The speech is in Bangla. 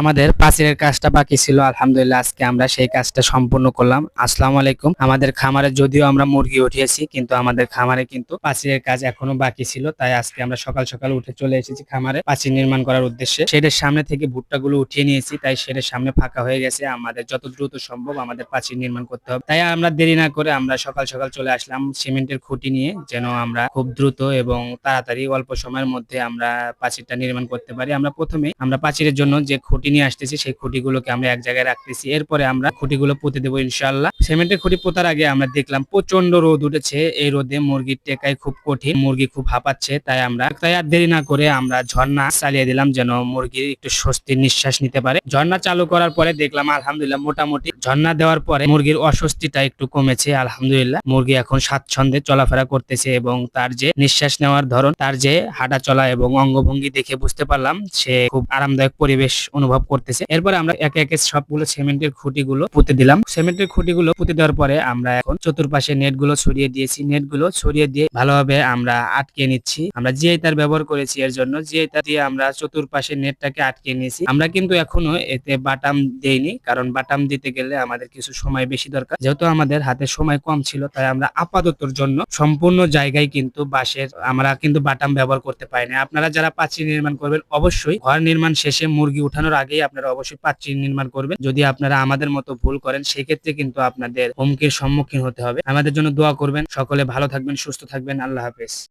আমাদের পাঁচিলের কাজটা বাকি ছিল, আলহামদুলিল্লাহ আজকে আমরা সেই কাজটা সম্পূর্ণ করলাম। আসসালামু আলাইকুম। আমাদের খামারে যদিও আমরা মুরগি উঠিয়েছি, কিন্তু আমাদের খামারে কিন্তু পাঁচিলের কাজ এখনও বাকি ছিল, তাই আজকে আমরা সকাল সকাল উঠে চলে এসেছি খামারে পাঁচিল নির্মাণ করার উদ্দেশ্যে। শেডের সামনে থেকে ভুট্টাগুলো উঠিয়ে নিয়েছি, তাই শেডের সামনে ফাঁকা হয়ে গেছে। আমাদের যত দ্রুত সম্ভব আমাদের পাঁচিল নির্মাণ করতে হবে। তাই আমরা দেরি না করে আমরা সকাল সকাল চলে আসলাম সিমেন্টের খুঁটি নিয়ে, যেন আমরা খুব দ্রুত এবং তাড়াতাড়ি অল্প সময়ের মধ্যে আমরা পাঁচিলটা নির্মাণ করতে পারি। আমরা প্রথমে আমরা পাঁচিলের জন্য যে খুঁটি নিয়ে আসতেছি, সেই খুঁটিগুলোকে আমরা এক জায়গায় রাখতেছি। এরপরে আমরা খুঁটিগুলো পুঁতে দেবো ইনশাল্লাহ সিমেন্টের খুঁটি পোতার আগে আমরা দেখলাম প্রচণ্ড রোদ উঠেছে। এই রোদে মুরগির টেকাই খুব কঠিন, মুরগি খুব হাঁপাচ্ছে, তাই আমরা তাই আর দেরি না করে আমরা ঝর্ণা চালিয়ে দিলাম যেন মুরগি একটু স্বস্তির নিঃশ্বাস নিতে পারে। ঝর্ণা চালু করার পরে দেখলাম আলহামদুলিল্লাহ মোটামুটি ঝর্ণা দেওয়ার পরে মুরগির অস্বস্তিটা একটু কমেছে, আলহামদুলিল্লাহ। মুরগি এখন স্বাচ্ছন্দ্যে চলাফেরা করতেছে এবং তার যে নিঃশ্বাস নেওয়ার ধরন, তার যে হাঁটা চলা এবং অঙ্গভঙ্গি দেখে বুঝতে পারলাম, সে খুব আরামদায়ক পরিবেশ অনুভব করতেছে। এরপরে আমরা একে একে সবগুলো সিমেন্টের খুঁটিগুলো পুঁতে দিলাম। সিমেন্টের খুঁটিগুলো পুঁতে দেওয়ার পরে আমরা এখন চতুর্পাশে নেটগুলো ছড়িয়ে দিয়েছি। নেটগুলো ছড়িয়ে দিয়ে ভালোভাবে আমরা আটকে নিচ্ছি। আমরা যে তার ব্যবহার করেছি এর জন্য জিআই তার দিয়ে আমরা চতুর্পাশে নেটটাকে আটকে নিয়েছি। আমরা কিন্তু এখনও এতে বাটাম দেইনি, কারণ বাটাম দিতে গেলে আমাদের কিছু সময় বেশি দরকার। যেহেতু আমাদের হাতে সময় কম ছিল, তাই আমরা আপাততর জন্য সম্পূর্ণ জায়গায় কিন্তু বাঁশের, আমরা কিন্তু বাটাম ব্যবহার করতে পারি না আপনারা যারা পাঁচিল নির্মাণ করবেন, অবশ্যই ঘর নির্মাণ শেষে মুরগি উঠানোর আগেই আপনারা অবশ্যই প্রাচীর নির্মাণ করবেন। যদি আপনারা আমাদের মতো ভুল করেন, সেক্ষেত্রে কিন্তু আপনাদের হুমকির সম্মুখীন হতে হবে। আমাদের জন্য দোয়া করবেন। সকলে ভালো থাকবেন, সুস্থ থাকবেন। আল্লাহ হাফেজ।